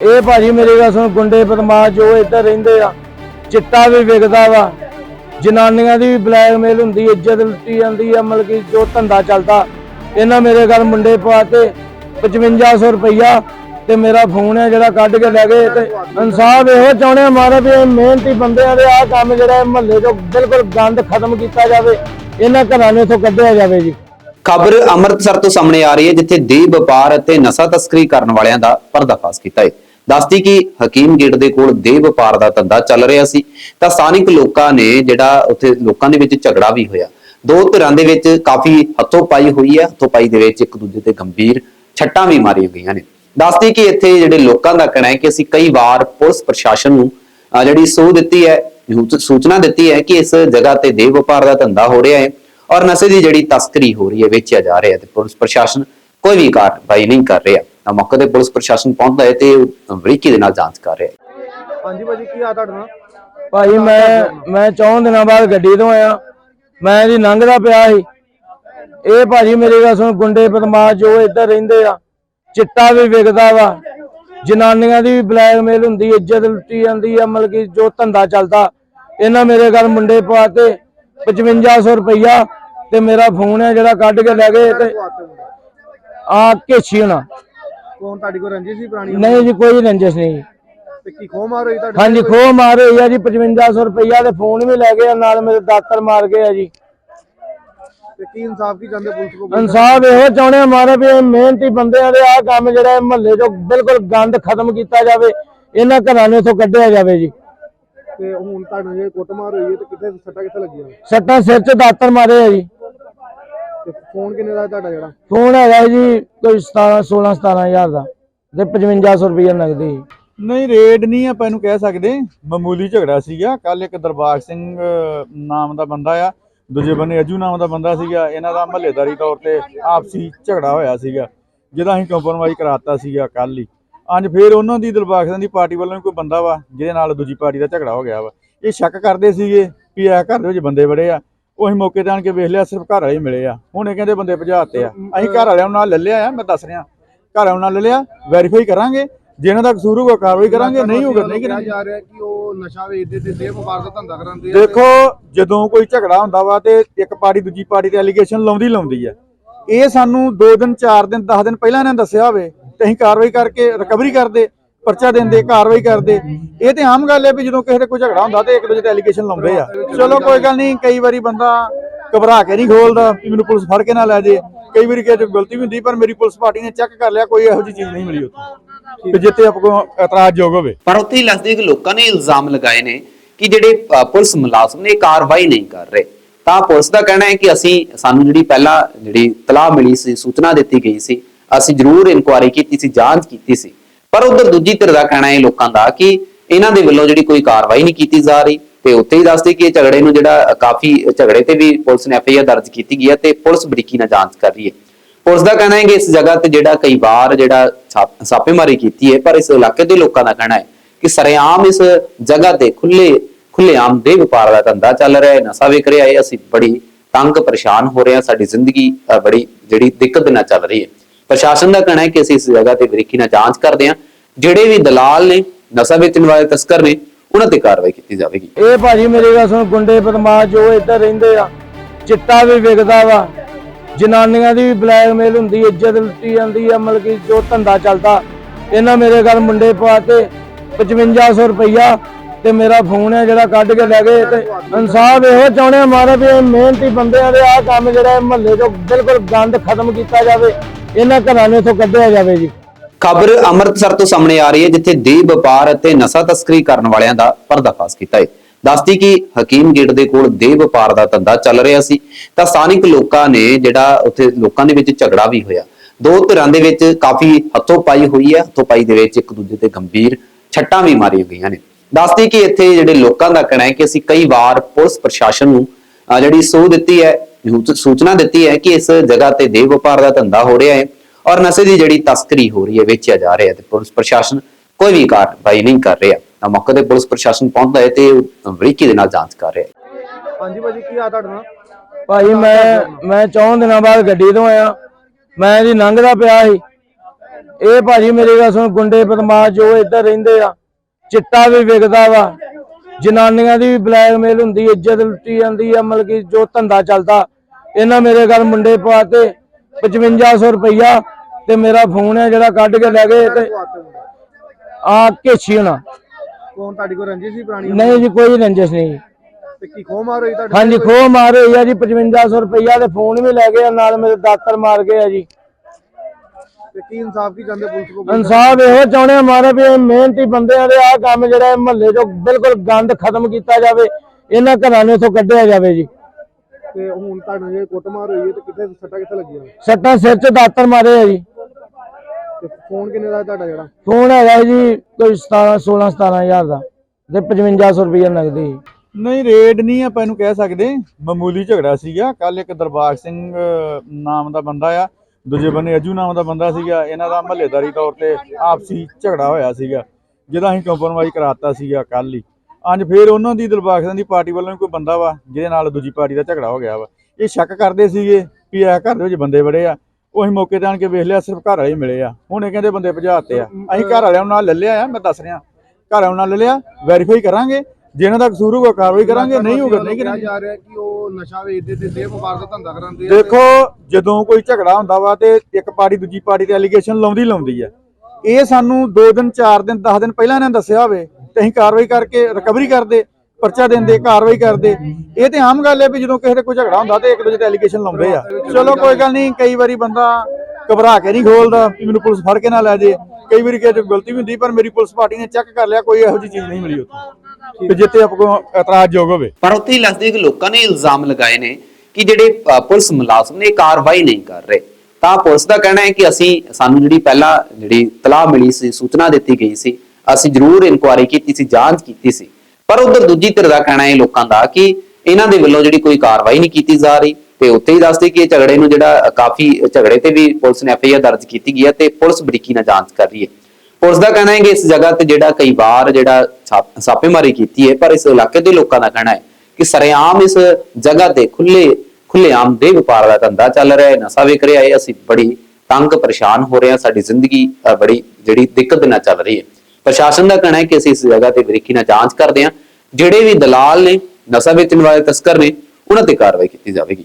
ਇਹ ਭਾਜੀ ਮੇਰੀ ਗੱਲ ਸੁਣ, ਗੁੰਡੇ ਬਦਮਾਸ਼ ਜੋ ਇੱਧਰ ਰਹਿੰਦੇ ਆ, ਚਿੱਟਾ ਵੀ ਵਿਕਦਾ ਵਾ। ਜਨਾਨੀਆਂ ਦੀ ਵੀ ਬਲੈਕਮੇਲ ਹੁੰਦੀ, ਇੱਜ਼ਤ ਲੁੱਟੀ ਜਾਂਦੀ ਆ, ਮਤਲਬ ਕਿ ਜੋ ਧੰਦਾ ਚੱਲਦਾ। ਇਹਨਾਂ ਮੇਰੇ ਘਰ ਮੁੰਡੇ ਪਵਾਤੇ 5500 ਰੁਪਈਆ ਤੇ ਮੇਰਾ ਫੋਨ ਹੈ ਜਿਹੜਾ ਕੱਢ ਕੇ ਲੈ ਗਏ ਤੇ ਇਨਸਾਫ ਇਹੋ ਚਾਹੁੰਦੇ ਆ ਮਾਰੇ ਵੀ ਇਹ ਮਿਹਨਤੀ ਬੰਦਿਆਂ ਦੇ ਆ ਕੰਮ ਜਿਹੜਾ ਮਹੱਲੇ ਤੋਂ ਬਿਲਕੁਲ ਗੰਦ ਖਤਮ ਕੀਤਾ ਜਾਵੇ, ਇਹਨਾਂ ਘਰਾਂ ਨੂੰ ਇਥੋਂ ਕੱਢਿਆ ਜਾਵੇ ਜੀ। ਖਬਰ ਅੰਮ੍ਰਿਤਸਰ ਤੋਂ ਸਾਹਮਣੇ ਆ ਰਹੀ ਹੈ, ਜਿੱਥੇ ਦੇਹ ਵਪਾਰ ਅਤੇ ਨਸ਼ਾ ਤਸਕਰੀ ਕਰਨ ਵਾਲਿਆਂ ਦਾ ਪਰਦਾਫਾਸ਼ ਕੀਤਾ ਹੈ। ਦੱਸਦੀ ਕਿ ਹਕੀਮ ਗੇਟ ਦੇ ਕੋਲ ਦੇਹ ਵਪਾਰ ਦਾ ਧੰਦਾ ਚੱਲ ਰਿਹਾ ਸੀ, ਤਾਂ ਸਥਾਨਿਕ ਲੋਕਾਂ ਨੇ ਜਿਹੜਾ ਉੱਥੇ ਲੋਕਾਂ ਦੇ ਵਿੱਚ ਝਗੜਾ ਵੀ ਹੋਇਆ। ਦੋ ਧਿਰਾਂ ਦੇ ਵਿੱਚ ਕਾਫੀ ਹੱਥੋਂ ਪਾਈ ਹੋਈ ਹੈ, ਹੱਥੋਂ ਪਾਈ ਦੇ ਵਿੱਚ ਇੱਕ ਦੂਜੇ ਤੇ ਗੰਭੀਰ ਛੱਟਾਂ ਵੀ ਮਾਰੀਆਂ ਗਈਆਂ ਨੇ। ਦੱਸਦੀ ਕਿ ਇੱਥੇ ਜਿਹੜੇ ਲੋਕਾਂ ਦਾ ਕਹਿਣਾ ਹੈ ਕਿ ਅਸੀਂ ਕਈ ਵਾਰ ਪੁਲਿਸ ਪ੍ਰਸ਼ਾਸਨ ਨੂੰ ਜਿਹੜੀ ਸੂਹ ਦਿੱਤੀ ਹੈ ਸੂਚਨਾ ਦਿੱਤੀ ਹੈ ਕਿ ਇਸ ਜਗ੍ਹਾ ਤੇ ਦੇਹ ਵਪਾਰ ਦਾ ਧੰਦਾ ਹੋ ਰਿਹਾ ਹੈ ਔਰ ਨਸ਼ੇ ਦੀ ਜਿਹੜੀ ਤਸਕਰੀ ਹੋ ਰਹੀ ਹੈ, ਵੇਚਿਆ ਜਾ ਰਿਹਾ ਹੈ ਤੇ ਪੁਲਿਸ ਪ੍ਰਸ਼ਾਸਨ ਕੋਈ ਵੀ ਕਾਰਵਾਈ ਨਹੀਂ ਕਰ ਰਿਹਾ। ਮੌਕੇ ਤੇ ਪੁਲਿਸ ਪ੍ਰਸ਼ਾਸਨ ਪਹੁੰਚਦਾ ਹੈ ਤੇ ਬਰੀਕੀ ਦੇ ਨਾਲ ਜਾਂਚ ਕਰ ਰਿਹਾ ਹੈ। ਹਾਂਜੀ ਭਾਜੀ ਕੀ ਆ ਤੁਹਾਡਾ ਨਾਮ ਭਾਈ ਮੈਂ ਮੈਂ ਚੌਂ ਦਿਨਾਂ ਬਾਅਦ ਗੱਡੀ ਤੋਂ ਆਇਆ। ਮੈਂ ਜੀ ਲੰਘਦਾ ਪਿਆ ਸੀ। ਇਹ ਭਾਜੀ ਮੇਰੀ ਗੱਲ ਸੁਣ ਗੁੰਡੇ ਬਦਮਾਸ਼ ਜੋ ਇੱਧਰ ਰਹਿੰਦੇ ਆ ਚਿੱਟਾ ਵੀ ਵਿਕਦਾ ਵਾ। ਜਨਾਨੀਆਂ ਦੀ ਵੀ ਬਲੈਕਮੇਲ ਹੁੰਦੀ ਇੱਜ਼ਤ ਲੁੱਟੀ ਜਾਂਦੀ ਆ ਮਤਲਬ ਕਿ ਜੋ ਧੰਦਾ ਚੱਲਦਾ। ਇਹਨਾਂ ਮੇਰੇ ਘਰ ਮੁੰਡੇ ਪਵਾਤੇ 5500 ਰੁਪਈਆ ਤੇ ਮੇਰਾ ਫੋਨ ਹੈ ਜਿਹੜਾ ਕੱਢ ਕੇ ਲੈ ਗਏ ਤੇ ਆ ਘੇਛੀ ਹੋਣਾ ਕੌਣ ਤੁਹਾਡੀ ਕੋਲ ਪੁਰਾਣੀ? ਨਹੀਂ ਜੀ ਕੋਈ ਰੰਜਿਸ਼ ਨਹੀਂ। ਜੀ। ਤੇ ਕੀ ਖੋ ਮਾਰ ਹੋਈ ਤੁਹਾਡੇ ਹਾਂਜੀ ਖੋਹ ਮਾਰੇ ਹੋਈ ਆ ਜੀ 5500 ਰੁਪਈਆ ਤੇ ਫੋਨ ਵੀ ਲੈ ਗਏ ਆ, ਨਾਲ ਮੇਰੇ ਦਾਤਰ ਮਾਰ ਗਏ ਆ ਜੀ। ਤੇ ਕੀ ਇਨਸਾਫ ਕੀ ਚਾਹੁੰਦੇ ਪੁਲਿਸ ਕੋ ਇਨਸਾਫ ਇਹੋ ਚਾਹੁੰਦੇ ਆ ਮਾਰੇ ਵੀ ਇਹ ਮਿਹਨਤੀ ਬੰਦਿਆਂ ਦੇ ਆ ਕੰਮ ਜਿਹੜਾ ਇਹ ਮਹੱਲੇ ਚੋਂ ਬਿਲਕੁਲ ਗੰਦ ਖਤਮ ਕੀਤਾ ਜਾਵੇ ਇਹਨਾਂ ਘਰਾਂ ਨੂੰ ਇਥੋਂ ਕੱਢਿਆ ਜਾਵੇ ਜੀ। ਤੇ ਹੁਣ ਤੁਹਾਨੂੰ ਜੇ ਕੁੱਟ ਮਾਰ ਹੋਈ ਹੈ ਤੇ ਕਿੱਥੇ ਸੱਟਾਂ ਕਿੱਥੇ ਲੱਗੀਆਂ? ਸੱਟਾਂ ਸਿਰ 'ਚ ਦਾਤਰ ਮਾਰੇ ਆ ਜੀ। ਤੇ ਫੋਨ ਕਿੰਨੇ ਦਾ ਤੁਹਾਡਾ ਜਿਹੜਾ? ਫੋਨ ਹੈਗਾ ਜੀ ਕੋਈ 17 16 17000 ਦਾ ਤੇ 5500 ਰੁਪਈਆ ਨਗਦੀ। ਨਹੀਂ ਰੇਡ ਨਹੀਂ ਆਪਾਂ ਇਹਨੂੰ ਕਹਿ ਸਕਦੇ। ਮਾਮੂਲੀ ਝਗੜਾ ਸੀਗਾ। ਕੱਲ ਇੱਕ ਦਰਬਾਗ ਸਿੰਘ ਨਾਮ ਦਾ ਬੰਦਾ ਆ। ਦੂਜੇ ਬੰਨੇ ਅਜੂ ਨਾਮ ਦਾ ਬੰਦਾ ਸੀਗਾ। ਇਹਨਾਂ ਦਾ ਮਹੱਲੇਦਾਰੀ ਤੌਰ ਤੇ ਆਪਸੀ ਝਗੜਾ ਹੋਇਆ ਸੀਗਾ। ਜਿਹਦਾ ਅਸੀਂ ਕੰਪਰੋਮਾਈਜ਼ ਕਰਾਤਾ ਸੀਗਾ ਕੱਲ ਹੀ। ਅੱਜ ਫੇਰ ਉਹਨਾਂ ਦੀ ਦਿਲਬਾਗ ਸਿੰਘ ਦੀ ਪਾਰਟੀ ਵੱਲੋਂ ਵੀ ਕੋਈ ਬੰਦਾ ਵਾ ਜਿਹਦੇ ਨਾਲ ਦੂਜੀ ਪਾਰਟੀ ਦਾ ਝਗੜਾ ਹੋ ਗਿਆ ਵਾ। ਇਹ ਸ਼ੱਕ ਕਰਦੇ ਸੀਗੇ ਵੀ ਇਹ ਘਰ ਦੇ ਵਿੱਚ ਬੰਦੇ ਬੜੇ ਆ। ਉਹ ਅਸੀਂ ਮੌਕੇ ਤੇ ਆਣ ਕੇ ਵੇਖ ਲਿਆ ਸਿਰਫ ਘਰ ਵਾਲੇ ਹੀ ਮਿਲੇ ਆ। ਹੁਣ ਇਹ ਕਹਿੰਦੇ ਬੰਦੇ ਭਜਾਤੇ ਆ। ਅਸੀਂ ਘਰ ਵਾਲਿਆਂ ਨਾਲ ਲੈ ਲਿਆ ਆ ਮੈਂ ਦੱਸ ਰਿਹਾ। ਘਰ ਵਾਲਿਆਂ ਨਾਲ ਲੈ ਲਿਆ ਵੈਰੀਫਾਈ ਕਰਾਂਗੇ। ਜੇ ਇਹਨਾਂ ਦਾ ਕਸੂਰ ਹੋਊਗਾ ਕਾਰਵਾਈ ਕਰਾਂਗੇ ਨਹੀਂ ਹੋਊਗਾ ਨਹੀਂ ਕਿਹਾ ਜਾ ਰਿਹਾ ਕਿ ਉਹ ਨਸ਼ਾ ਵੇਚਦੇ ਤੇ ਦੇਹ ਵਪਾਰ ਦਾ ਧੰਦਾ ਕਰਾਉਂਦੇ ਆ ਦੇਖੋ ਜਦੋਂ ਕੋਈ ਝਗੜਾ ਹੁੰਦਾ ਵਾ ਤੇ ਇੱਕ ਪਾਰਟੀ ਦੂਜੀ ਪਾਰਟੀ ਤੇ ਐਲੀਗੇਸ਼ਨ ਲਾਉਂਦੀ ਲਾਉਂਦੀ ਆ। ਇਹ ਸਾਨੂੰ 2 ਦਿਨ 4 ਦਿਨ 10 ਦਿਨ ਪਹਿਲਾਂ ਇਹਨਾਂ ਦੱਸਿਆ ਹੋਵੇ ਤੇ ਅਸੀਂ ਕਾਰਵਾਈ ਕਰਕੇ ਰਿਕਵਰੀ ਕਰਦੇ। ਪਰਚਾ ਦਿੰਦੇ ਕਾਰਵਾਈ ਕਰਦੇ। ਇਹ ਤੇ ਆਮ ਗੱਲ ਹੈ ਵੀ ਜਦੋਂ ਕਿਸੇ ਦੇ ਕੋਈ ਝਗੜਾ ਹੁੰਦਾ ਤੇ ਇੱਕ ਦੂਜੇ ਤੇ ਐਲੀਗੇਸ਼ਨ ਲਾਉਂਦੇ ਆ। ਚਲੋ ਕੋਈ ਗੱਲ ਨਹੀਂ ਕਈ ਵਾਰੀ ਬੰਦਾ ਘਬਰਾ ਕੇ ਨਹੀਂ ਖੋਲਦਾ ਵੀ ਮੈਨੂੰ ਪੁਲਿਸ ਫੜ ਕੇ ਨਾ ਲੈ ਜੇ। ਕਈ ਵਾਰੀ ਕਿਸੇ ਤੋਂ ਗਲਤੀ ਵੀ ਹੁੰਦੀ ਪਰ ਮੇਰੀ ਪੁਲਿਸ ਪਾਰਟੀ ਨੇ ਚੈੱਕ ਕਰ ਲਿਆ ਕੋਈ ਇਹੋ ਜਿਹੀ ਚੀਜ਼ ਨਹੀਂ ਮਿਲੀ ਉੱਥੇ। ਤੇ ਜਿੱਤੇ ਆਪ ਕੋ ਇਤਰਾਜ਼ਯੋਗ ਹੋਵੇ। ਪਰ ਉੱਥੇ ਹੀ ਲੱਗਦੀ ਕਿ ਲੋਕਾਂ ਨੇ ਇਲਜ਼ਾਮ ਲਗਾਏ ਨੇ ਕਿ ਜਿਹੜੇ ਪੁਲਿਸ ਮੁਲਾਜ਼ਮ ਨੇ ਇਹ ਕਾਰਵਾਈ ਨਹੀਂ ਕਰ ਰਹੇ। ਤਾਂ ਪੁਲਿਸ ਦਾ ਕਹਿਣਾ ਹੈ ਕਿ ਅਸੀਂ ਸਾਨੂੰ ਜਿਹੜੀ ਪਹਿਲਾਂ ਜਿਹੜੀ ਤਲਾਹ ਮਿਲੀ ਸੀ ਸੂਚਨਾ ਦਿੱਤੀ ਗਈ ਸੀ ਅਸੀਂ ਜ਼ਰੂਰ ਇਨਕੁਆਇਰੀ ਕੀਤੀ ਸੀ ਜਾਂਚ ਕੀਤੀ ਸੀ। ਪਰ ਉਧਰ ਦੂਜੀ ਧਿਰ ਦਾ ਕਹਿਣਾ ਹੈ ਲੋਕਾਂ ਦਾ ਕਿ ਇਹਨਾਂ ਦੇ ਵੱਲੋਂ ਜਿਹੜੀ ਕੋਈ ਕਾਰਵਾਈ ਨਹੀਂ ਕੀਤੀ ਜਾ ਰਹੀ ਤੇ ਉੱਥੇ ਹੀ ਦੱਸਦੇ ਕਿ ਇਹ ਝਗੜੇ ਨੂੰ ਜਿਹੜਾ ਕਾਫੀ ਝਗੜੇ ਤੇ ਵੀ ਪੁਲਿਸ ਨੇ ਐਫਆਈਆਰ ਦਰਜ ਕੀਤੀ ਗਈ ਹੈ ਤੇ ਪੁਲਿਸ ਬਰੀਕੀ ਨਾਲ ਜਾਂਚ ਕਰ ਰਹੀ ਹੈ। ਪੁਲਿਸ ਦਾ ਕਹਿਣਾ ਹੈ ਕਿ ਇਸ ਜਗ੍ਹਾ ਤੇ ਜਿਹੜਾ ਕਈ ਵਾਰ ਜਿਹੜਾ ਛਾਪੇਮਾਰੀ ਕੀਤੀ ਹੈ, ਪਰ ਇਸ ਇਲਾਕੇ ਦੇ ਲੋਕਾਂ ਦਾ ਕਹਿਣਾ ਹੈ ਕਿ ਸਰੇਆਮ ਇਸ ਜਗ੍ਹਾ ਤੇ ਖੁੱਲੇ, ਖੁੱਲੇਆਮ ਦੇ ਵਪਾਰ ਦਾ ਧੰਦਾ ਚੱਲ ਰਿਹਾ ਹੈ, ਨਸ਼ਾ ਵਿਕ ਰਿਹਾ ਹੈ। ਅਸੀਂ ਬੜੀ ਤੰਗ ਪਰੇਸ਼ਾਨ ਹੋ ਰਹੇ ਹਾਂ। ਸਾਡੀ ਜ਼ਿੰਦਗੀ ਬੜੀ ਜਿਹੜੀ ਦਿੱਕਤ ਨਾਲ ਚੱਲ ਰਹੀ ਹੈ। ਪ੍ਰਸ਼ਾਸਨ ਦਾ ਕਹਿਣਾ ਹੈ ਕਿ ਅਸੀਂ ਇਸ ਜਗ੍ਹਾ ਤੇ ਬਰੀਕੀ ਨਾਲ ਜਾਂਚ ਕਰਦੇ ਹਾਂ। ਜਿਹੜੇ ਵੀ ਦਲਾਲ ਨੇ, ਨਸ਼ਾ ਵੇਚਣ ਵਾਲੇ ਤਸਕਰ ਨੇ, ਉਹਨਾਂ ਤੇ ਕਾਰਵਾਈ ਕੀਤੀ ਜਾਵੇਗੀ। ਇਹ ਭਾਜੀ ਮੇਰੀ ਗੱਲ ਸੁਣ, ਗੁੰਡੇ ਬਦਮਾਸ਼ ਜੋ ਇੱਧਰ ਰਹਿੰਦੇ ਆ, ਚਿੱਟਾ ਵੀ ਵਿਕਦਾ ਵਾ। ਜਨਾਨੀਆਂ ਦੀ ਵੀ ਬਲੈਕਮੇਲ ਹੁੰਦੀ, ਇੱਜ਼ਤ ਲੁੱਟੀ ਜਾਂਦੀ ਆ, ਮਤਲਬ ਕਿ ਜੋ ਧੰਦਾ ਚੱਲਦਾ। ਇਹਨਾਂ ਮੇਰੇ ਘਰ ਮੁੰਡੇ ਪਵਾਤੇ 5500 ਰੁਪਈਆ ਤੇ ਮੇਰਾ ਫੋਨ ਹੈ ਜਿਹੜਾ ਕੱਢ ਕੇ ਲੈ ਗਏ ਤੇ ਇਨਸਾਫ ਇਹੋ ਚਾਹੁੰਦੇ ਆ ਮਾਰੇ ਵੀ ਮਿਹਨਤੀ ਬੰਦਿਆਂ ਦੇ ਆ ਕੰਮ ਜਿਹੜਾ ਮਹੱਲੇ ਤੋਂ ਬਿਲਕੁਲ ਗੰਦ ਖਤਮ ਕੀਤਾ ਜਾਵੇ। ਇਹਨਾਂ ਘਰਾਂ ਨੂੰ ਇਥੋਂ ਕੱਢਿਆ ਜਾਵੇ ਜੀ। ਖਬਰ ਅੰਮ੍ਰਿਤਸਰ ਤੋਂ ਸਾਹਮਣੇ ਆ ਰਹੀ ਹੈ, ਜਿੱਥੇ ਦੇਹ ਵਪਾਰ ਅਤੇ ਨਸ਼ਾ ਤਸਕਰੀ ਕਰਨ ਵਾਲਿਆਂ ਦਾ ਪਰਦਾਫਾਸ਼ ਕੀਤਾ ਹੈ। ਦੱਸਦੀ ਕਿ ਹਕੀਮ ਗੇਟ ਦੇ ਕੋਲ ਦੇਹ ਵਪਾਰ ਦਾ ਧੰਦਾ ਚੱਲ ਰਿਹਾ ਸੀ, ਤਾਂ ਸਥਾਨਿਕ ਲੋਕਾਂ ਨੇ ਜਿਹੜਾ ਉੱਥੇ ਲੋਕਾਂ ਦੇ ਵਿੱਚ ਝਗੜਾ ਵੀ ਹੋਇਆ। ਦੋ ਧਿਰਾਂ ਦੇ ਵਿੱਚ ਕਾਫੀ ਹੱਥੋਂ ਪਾਈ ਹੋਈ ਹੈ, ਹੱਥੋਂ ਪਾਈ ਦੇ ਵਿੱਚ ਇੱਕ ਦੂਜੇ ਤੇ ਗੰਭੀਰ ਛੱਟਾਂ ਵੀ ਮਾਰੀਆਂ ਗਈਆਂ ਨੇ। ਦੱਸਦੀ ਕਿ ਇੱਥੇ ਜਿਹੜੇ ਲੋਕਾਂ ਦਾ ਕਹਿਣਾ ਹੈ ਕਿ ਅਸੀਂ ਕਈ ਵਾਰ ਪੁਲਿਸ ਪ੍ਰਸ਼ਾਸਨ ਨੂੰ ਜਿਹੜੀ ਸੂਹ ਦਿੱਤੀ ਹੈ ਸੂਚਨਾ ਦਿੱਤੀ ਹੈ ਕਿ ਇਸ ਜਗ੍ਹਾ ਤੇ ਦੇਹ ਵਪਾਰ ਦਾ ਧੰਦਾ ਹੋ ਰਿਹਾ ਹੈ ਔਰ ਨਸ਼ੇ ਦੀ ਜਿਹੜੀ ਤਸਕਰੀ ਹੋ ਰਹੀ ਹੈ ਵੇਚਿਆ ਜਾ ਰਿਹਾ ਹੈ ਤੇ ਪੁਲਿਸ ਪ੍ਰਸ਼ਾਸਨ ਕੋਈ ਵੀ ਕਾਰਵਾਈ ਨਹੀਂ ਕਰ ਰਿਹਾ। ਤਾਂ ਮੌਕੇ ਤੇ ਪੁਲਿਸ ਪ੍ਰਸ਼ਾਸਨ ਪਹੁੰਚਦਾ ਹੈ ਤੇ ਬਰੀਕੀ ਦੇ ਨਾਲ ਜਾਂਚ ਕਰ ਰਿਹਾ ਹੈ। ਹਾਂਜੀ ਭਾਜੀ ਕੀ ਆ ਤੁਹਾਡਾ? ਭਾਈ ਮੈਂ ਮੈਂ ਚੌਂ ਦਿਨਾਂ ਬਾਅਦ ਗੱਡੀ ਤੋਂ ਆਇਆ। ਮੈਂ ਜੀ ਲੰਘਦਾ ਪਿਆ ਸੀ। ਇਹ ਭਾਜੀ ਮੇਰੀ ਗੱਲ ਸੁਣ ਗੁੰਡੇ ਬਦਮਾਸ਼ ਜੋ ਇੱਧਰ ਰਹਿੰਦੇ ਆ ਚਿੱਟਾ ਵੀ ਵਿਕਦਾ ਵਾ। ਜਨਾਨੀਆਂ ਦੀ ਵੀ ਬਲੈਕਮੇਲ ਹੁੰਦੀ ਇੱਜ਼ਤ ਲੁੱਟੀ ਜਾਂਦੀ ਆ ਮਤਲਬ ਕਿ ਜੋ ਧੰਦਾ ਚੱਲਦਾ। ਇਹਨਾਂ ਮੇਰੇ ਘਰ ਮੁੰਡੇ ਪਵਾਤੇ 5500 ਰੁਪਈਆ ਤੇ ਮੇਰਾ ਫੋਨ ਹੈ ਜਿਹੜਾ ਕੱਢ ਕੇ ਲੈ ਗਏ ਤੇ ਆ ਘੇਛੀ ਹੋਣਾ। ਕੌਣ ਤੁਹਾਡੀ ਕੋਈ ਰੰਜਿਸ਼ ਸੀ ਪੁਰਾਣੀ? ਨਹੀਂ ਜੀ ਕੋਈ ਰੰਜਿਸ਼ ਨਹੀਂ। ਤੇ ਕੀ ਖੋ ਮਾਰ ਹੋਈ ਤੁਹਾਡੀ ਹਾਂਜੀ ਖੋਹ ਮਾਰੇ ਹੋਈ ਆ ਜੀ 5500 ਰੁਪਈਆ ਤੇ ਫੋਨ ਵੀ ਲੈ ਗਏ ਨਾਲ ਮੇਰੇ ਦਾਤਰ ਮਾਰ ਗਏ ਆ ਜੀ। ਤੇ ਕੀ ਇਨਸਾਫ ਕੀ ਚਾਹੁੰਦੇ ਪੁਲਿਸ ਕੋਲ? ਇਨਸਾਫ ਇਹੋ ਚਾਹੁੰਦੇ ਆ ਮਾਰੇ ਵੀ ਇਹ ਮਿਹਨਤੀ ਬੰਦਿਆਂ ਦੇ ਆ ਕੰਮ ਜਿਹੜਾ ਮਹੱਲੇ ਚੋਂ ਬਿਲਕੁਲ ਗੰਦ ਖਤਮ ਕੀਤਾ ਜਾਵੇ ਇਹਨਾਂ ਘਰਾਂ ਨੂੰ ਇਥੋਂ ਕੱਢਿਆ ਜਾਵੇ ਜੀ। ਤੇ ਹੁਣ ਤੁਹਾਨੂੰ ਜੇ ਕੁੱਟਮਾਰ ਹੋਈ ਹੈ ਤੇ ਕਿੱਥੇ ਸੱਟਾਂ ਕਿੱਥੇ ਲੱਗੀਆਂ? ਸੱਟਾਂ ਸਿਰ 'ਚ ਦਾਤਰ ਮਾਰੇ ਆ ਜੀ। ਤੇ ਫੋਨ ਕਿੰਨੇ ਦਾ ਤੁਹਾਡਾ ਜਿਹੜਾ? ਫੋਨ ਹੈਗਾ ਜੀ ਕੋਈ 17 16 17000 ਦਾ ਤੇ 5500 ਰੁਪਈਆ ਨਗਦੀ। ਨਹੀਂ ਰੇਡ ਨਹੀਂ ਆਪਾਂ ਇਹਨੂੰ ਕਹਿ ਸਕਦੇ। ਮਾਮੂਲੀ ਝਗੜਾ ਸੀਗਾ। ਕੱਲ ਇੱਕ ਦਰਬਾਗ ਸਿੰਘ ਨਾਮ ਦਾ ਬੰਦਾ ਆ। ਦੂਜੇ ਬੰਨੇ ਅਜੂ ਨਾਮ ਦਾ ਬੰਦਾ ਸੀਗਾ, ਇਹਨਾਂ ਦਾ ਮਹੱਲੇਦਾਰੀ ਤੌਰ ਤੇ ਆਪਸੀ ਝਗੜਾ ਹੋਇਆ ਸੀਗਾ, ਜਿਹਦਾ ਅਸੀਂ ਕੰਪਰੋਮਾਈਜ਼ ਕਰਾਤਾ ਸੀਗਾ ਕੱਲ ਹੀ। ਅੱਜ ਫੇਰ ਉਹਨਾਂ ਦੀ ਦਿਲਬਾਗ ਦੀ ਪਾਰਟੀ ਵੱਲੋਂ ਵੀ ਕੋਈ ਬੰਦਾ ਵਾ, ਜਿਹਦੇ ਨਾਲ ਦੂਜੀ ਪਾਰਟੀ ਦਾ ਝਗੜਾ ਹੋ ਗਿਆ ਵਾ। ਇਹ ਸ਼ੱਕ ਕਰਦੇ ਸੀਗੇ ਵੀ ਇਹ ਘਰ ਦੇ ਵਿੱਚ ਬੰਦੇ ਬੜੇ ਆ, ਉਹ ਅਸੀਂ ਮੌਕੇ ਤੇ ਆਣ ਕੇ ਵੇਖ ਲਿਆ, ਸਿਰਫ ਘਰ ਵਾਲੇ ਮਿਲੇ ਆ। ਹੁਣ ਇਹ ਕਹਿੰਦੇ ਬੰਦੇ ਭਜਾਤੇ ਆ। ਅਸੀਂ ਘਰ ਵਾਲਿਆਂ ਨਾਲ ਲੈ ਲਿਆ ਆ, ਮੈਂ ਦੱਸ ਰਿਹਾ। ਘਰ ਵਾਲਿਆਂ ਨਾਲ ਲੈ ਲਿਆ ਵੈਰੀਫਾਈ ਕਰਾਂਗੇ ਜੇ ਇਹਨਾਂ ਦਾ ਕਸੂਰ ਹੋਊਗਾ ਕਾਰਵਾਈ ਕਰਾਂਗੇ ਨਹੀਂ ਹੋਊਗਾ ਨਹੀਂ ਕਿਹਾ ਕਰਾਂਗੇ। ਜਾ ਰਿਹਾ ਕਿ ਉਹ ਨਸ਼ਾ ਵੇਚਦੇ ਤੇ ਦੇਹ ਵਪਾਰ ਦਾ ਧੰਦਾ ਕਰਾਉਂਦੇ ਆ ਦੇਖੋ ਜਦੋਂ ਕੋਈ ਝਗੜਾ ਹੁੰਦਾ ਵਾ ਤੇ ਇੱਕ ਪਾਰਟੀ ਦੂਜੀ ਪਾਰਟੀ ਤੇ ਐਲੀਗੇਸ਼ਨ ਲਾਉਂਦੀ ਲਾਉਂਦੀ ਆ। ਇਹ ਸਾਨੂੰ 2 ਦਿਨ 4 ਦਿਨ 10 ਦਿਨ ਪਹਿਲਾਂ ਇਹਨਾਂ ਨੇ ਦੱਸਿਆ ਹੋਵੇ ਤੇ ਅਸੀਂ ਕਾਰਵਾਈ ਕਰਕੇ ਰਿਕਵਰੀ ਕਰਦੇ ਪਰਚਾ ਦਿੰਦੇ ਕਾਰਵਾਈ ਕਰਦੇ। ਇਹ ਤੇ ਆਮ ਗੱਲ ਹੈ ਵੀ ਜਦੋਂ ਕਿਸੇ ਦੇ ਕੋਈ ਝਗੜਾ ਹੁੰਦਾ ਤੇ ਇੱਕ ਦੂਜੇ ਤੇ ਐਲੀਗੇਸ਼ਨ ਲਾਉਂਦੇ ਆ। ਚਲੋ ਕੋਈ ਗੱਲ ਨਹੀਂ ਕਈ ਵਾਰੀ ਬੰਦਾ ਘਬਰਾ ਕੇ ਨਹੀਂ ਖੋਲਦਾ ਵੀ ਮੈਨੂੰ ਪੁਲਿਸ ਫੜ ਕੇ ਨਾ ਲੈ ਜੇ। ਕਈ ਵਾਰੀ ਕਿਸੇ ਤੋਂ ਗਲਤੀ ਵੀ ਹੁੰਦੀ ਪਰ ਮੇਰੀ ਪੁਲਿਸ ਪਾਰਟੀ ਨੇ ਚੈੱਕ ਕਰ ਲਿਆ ਕੋਈ ਇਹੋ ਜਿਹੀ ਚੀਜ਼ ਨਹੀਂ ਮਿਲੀ ਉੱਥੇ। ਤੇ ਜਿੱਤੇ ਆਪ ਕੋ ਇਤਰਾਜ਼ਯੋਗ ਹੋਵੇ। ਪਰ ਉੱਥੇ ਹੀ ਲੱਗਦੇ ਕਿ ਲੋਕਾਂ ਨੇ ਇਲਜ਼ਾਮ ਲਗਾਏ ਨੇ ਕਿ ਜਿਹੜੇ ਪੁਲਿਸ ਮੁਲਾਜ਼ਮ ਨੇ ਕਾਰਵਾਈ ਨਹੀਂ ਕਰ ਰਹੇ। ਤਾਂ ਪੁਲਿਸ ਦਾ ਕਹਿਣਾ ਹੈ ਕਿ ਅਸੀਂ, ਸਾਨੂੰ ਜਿਹੜੀ ਪਹਿਲਾਂ ਜਿਹੜੀ ਤਲਾਹ ਮਿਲੀ ਸੀ, ਸੂਚਨਾ ਦਿੱਤੀ ਗਈ ਸੀ, ਅਸੀਂ ਜ਼ਰੂਰ ਇਨਕੁਆਇਰੀ ਕੀਤੀ ਸੀ, ਜਾਂਚ ਕੀਤੀ ਸੀ। ਪਰ ਉਧਰ ਦੂਜੀ ਧਿਰ ਦਾ ਕਹਿਣਾ ਹੈ ਲੋਕਾਂ ਦਾ ਕਿ ਇਹਨਾਂ ਦੇ ਵੱਲੋਂ ਜਿਹੜੀ ਕੋਈ ਕਾਰਵਾਈ ਨਹੀਂ ਕੀਤੀ ਜਾ ਰਹੀ ਤੇ ਉੱਥੇ ਹੀ ਦੱਸਦੇ ਕਿ ਇਹ ਝਗੜੇ ਨੂੰ ਜਿਹੜਾ ਕਾਫੀ ਝਗੜੇ ਤੇ ਵੀ ਪੁਲਿਸ ਨੇ ਐਫਆਈਆਰ ਦਰਜ ਕੀਤੀ ਗਈ ਹੈ ਤੇ ਪੁਲਿਸ ਬਰੀਕੀ ਨਾਲ ਜਾਂਚ ਕਰ ਰਹੀ ਹੈ। ਪੁਲਿਸ ਦਾ ਕਹਿਣਾ ਹੈ ਕਿ ਇਸ ਜਗ੍ਹਾ ਤੇ ਜਿਹੜਾ ਕਈ ਵਾਰ ਜਿਹੜਾ ਛਾਪ- ਛਾਪੇਮਾਰੀ ਕੀਤੀ ਹੈ, ਪਰ ਇਸ ਇਲਾਕੇ ਦੇ ਲੋਕਾਂ ਦਾ ਕਹਿਣਾ ਹੈ ਕਿ ਸਰੇਆਮ ਇਸ ਜਗ੍ਹਾ ਤੇ ਖੁੱਲੇ, ਖੁੱਲੇਆਮ ਦੇ ਵਪਾਰ ਦਾ ਧੰਦਾ ਚੱਲ ਰਿਹਾ ਹੈ, ਨਸ਼ਾ ਵਿਕ ਰਿਹਾ ਹੈ, ਅਸੀਂ ਬੜੀ ਤੰਗ ਪਰੇਸ਼ਾਨ ਹੋ ਰਹੇ ਹਾਂ, ਸਾਡੀ ਜ਼ਿੰਦਗੀ ਬੜੀ, ਜਿਹੜੀ ਦਿੱਕਤ ਨਾਲ ਚੱਲ ਰਹੀ ਹੈ। ਪ੍ਰਸ਼ਾਸਨ ਦਾ ਕਹਿਣਾ ਹੈ ਕਿ ਅਸੀਂ ਇਸ ਜਗ੍ਹਾ ਤੇ ਬਰੀਕੀ ਨਾਲ ਜਾਂਚ ਕਰਦੇ ਹਾਂ, ਜਿਹੜੇ ਵੀ ਦਲਾਲ ਨੇ, ਨਸ਼ਾ ਵੇਚਣ ਵਾਲੇ ਤਸਕਰ ਨੇ, ਉਹਨਾਂ ਤੇ ਕਾਰਵਾਈ ਕੀਤੀ ਜਾਵੇਗੀ।